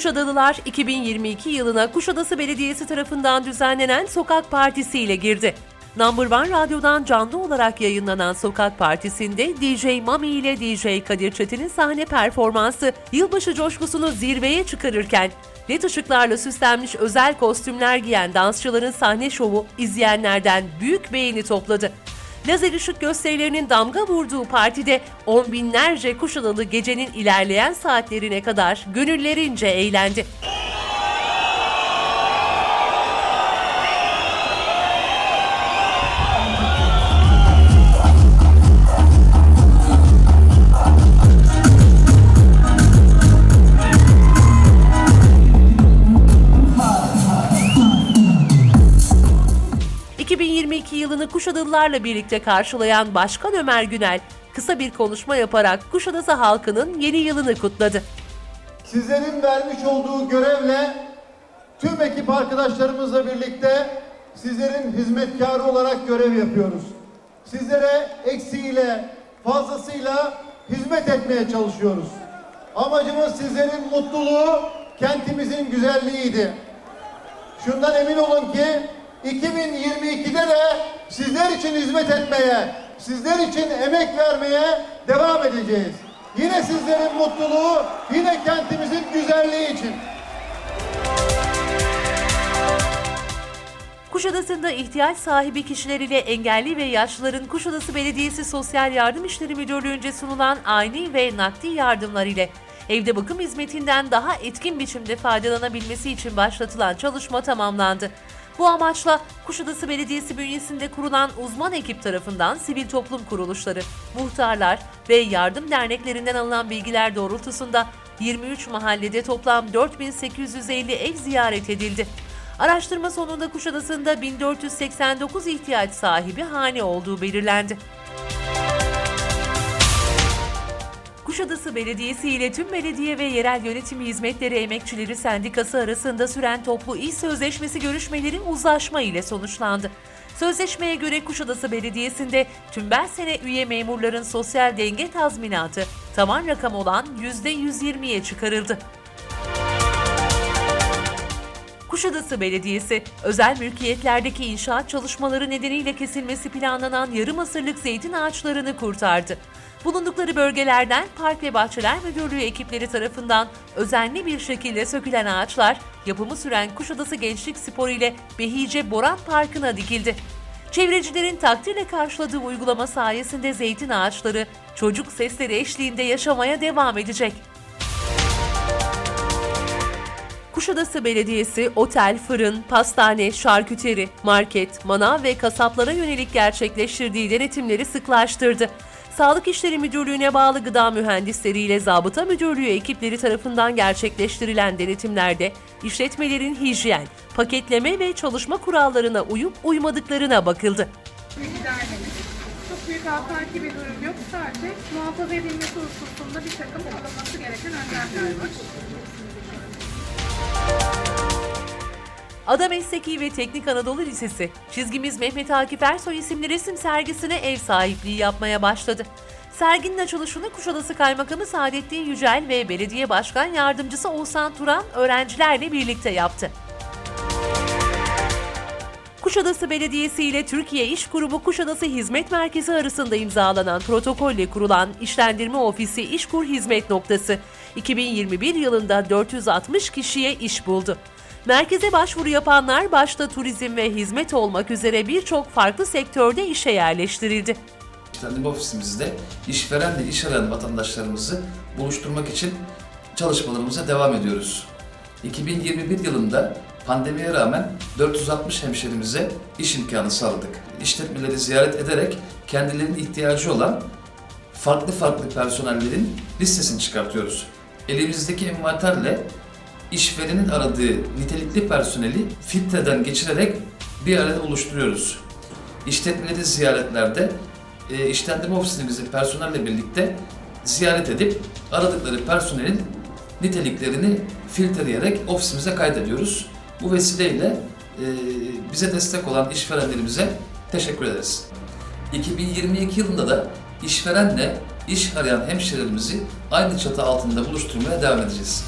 Kuşadalılar 2022 yılına Kuşadası Belediyesi tarafından düzenlenen Sokak Partisi ile girdi. Number One Radyo'dan canlı olarak yayınlanan Sokak Partisi'nde DJ Mami ile DJ Kadir Çetin'in sahne performansı yılbaşı coşkusunu zirveye çıkarırken led ışıklarla süslenmiş özel kostümler giyen dansçıların sahne şovu izleyenlerden büyük beğeni topladı. Lazer ışık gösterilerinin damga vurduğu partide on binlerce Kuşadalı gecenin ilerleyen saatlerine kadar gönüllerince eğlendi. ...2022 yılını Kuşadalılarla birlikte karşılayan Başkan Ömer Günel... ...kısa bir konuşma yaparak Kuşadası halkının yeni yılını kutladı. Sizlerin vermiş olduğu görevle tüm ekip arkadaşlarımızla birlikte sizlerin hizmetkarı olarak görev yapıyoruz. Sizlere eksiğiyle, fazlasıyla hizmet etmeye çalışıyoruz. Amacımız sizlerin mutluluğu, kentimizin güzelliğiydi. Şundan emin olun ki 2022'de de sizler için hizmet etmeye, sizler için emek vermeye devam edeceğiz. Yine sizlerin mutluluğu, yine kentimizin güzelliği için. Kuşadası'nda ihtiyaç sahibi kişiler ile engelli ve yaşlıların Kuşadası Belediyesi Sosyal Yardım İşleri Müdürlüğü'nce sunulan ani ve nakdi yardımlar ile evde bakım hizmetinden daha etkin biçimde faydalanabilmesi için başlatılan çalışma tamamlandı. Bu amaçla Kuşadası Belediyesi bünyesinde kurulan uzman ekip tarafından sivil toplum kuruluşları, muhtarlar ve yardım derneklerinden alınan bilgiler doğrultusunda 23 mahallede toplam 4850 ev ziyaret edildi. Araştırma sonunda Kuşadası'nda 1489 ihtiyaç sahibi hane olduğu belirlendi. Kuşadası Belediyesi ile tüm belediye ve yerel yönetim hizmetleri emekçileri sendikası arasında süren toplu iş sözleşmesi görüşmeleri uzlaşma ile sonuçlandı. Sözleşmeye göre Kuşadası Belediyesi'nde tümbel sene üye memurların sosyal denge tazminatı tavan rakam olan %120'ye çıkarıldı. Kuşadası Belediyesi, özel mülkiyetlerdeki inşaat çalışmaları nedeniyle kesilmesi planlanan yarım asırlık zeytin ağaçlarını kurtardı. Bulundukları bölgelerden Park ve Bahçeler Müdürlüğü ekipleri tarafından özenli bir şekilde sökülen ağaçlar, yapımı süren Kuşadası Gençlik Spor ile Behice Boran Parkı'na dikildi. Çevrecilerin takdirle karşıladığı uygulama sayesinde zeytin ağaçları çocuk sesleri eşliğinde yaşamaya devam edecek. Kuşadası Belediyesi otel, fırın, pastane, şarküteri, market, manav ve kasaplara yönelik gerçekleştirdiği denetimleri sıklaştırdı. Sağlık İşleri Müdürlüğü'ne bağlı gıda mühendisleriyle Zabıta Müdürlüğü ekipleri tarafından gerçekleştirilen denetimlerde işletmelerin hijyen, paketleme ve çalışma kurallarına uyup uymadıklarına bakıldı. Çok büyük afaki bir durum yok. Sadece muhafaza edilmesi hususunda bir takım alınması gereken önlemler var. Ada Mesleki ve Teknik Anadolu Lisesi, çizgimiz Mehmet Akif Ersoy isimli resim sergisine ev sahipliği yapmaya başladı. Serginin açılışını Kuşadası Kaymakamı Saadettin Yücel ve Belediye Başkan Yardımcısı Oğuzhan Turan öğrencilerle birlikte yaptı. Kuşadası Belediyesi ile Türkiye İş Kurumu Kuşadası Hizmet Merkezi arasında imzalanan protokolle kurulan İşlendirme Ofisi İşkur Hizmet Noktası 2021 yılında 460 kişiye iş buldu. Merkeze başvuru yapanlar başta turizm ve hizmet olmak üzere birçok farklı sektörde işe yerleştirildi. İşlendirme ofisimizde işverenle iş arayan vatandaşlarımızı buluşturmak için çalışmalarımıza devam ediyoruz. 2021 yılında pandemiye rağmen 460 hemşerimize iş imkanı sağladık. İşletmeleri ziyaret ederek kendilerinin ihtiyacı olan farklı farklı personellerin listesini çıkartıyoruz. Elimizdeki envanterle işverenin aradığı nitelikli personeli filtreden geçirerek bir arada oluşturuyoruz. İşletmeleri ziyaretlerde e, işlendirme ofisimizi personelle birlikte ziyaret edip aradıkları personelin niteliklerini filtreleyerek ofisimize kaydediyoruz. Bu vesileyle e, bize destek olan işverenlerimize teşekkür ederiz. 2022 yılında da işverenle iş arayan hemşehrilerimizi aynı çatı altında buluşturmaya devam edeceğiz.